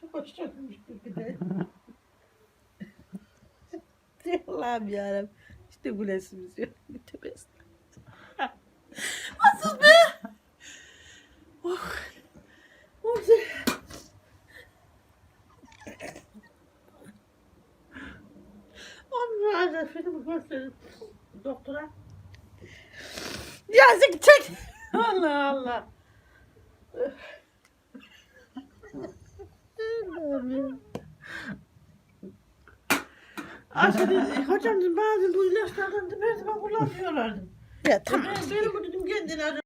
Çok hoş çökmüştü bir de. Allah'ım yarabbim. İşte yok. Tövbe estağfurullah. Nasıl be? Oh. Oh. Film gösterin doktora. Yazık çek. Allah Allah. Allah'ım ya. Aşırı hocam dedim bazen bu ilaçlardan da her zaman kullanmıyorlardı. Ya Ben benim bu dedim kendine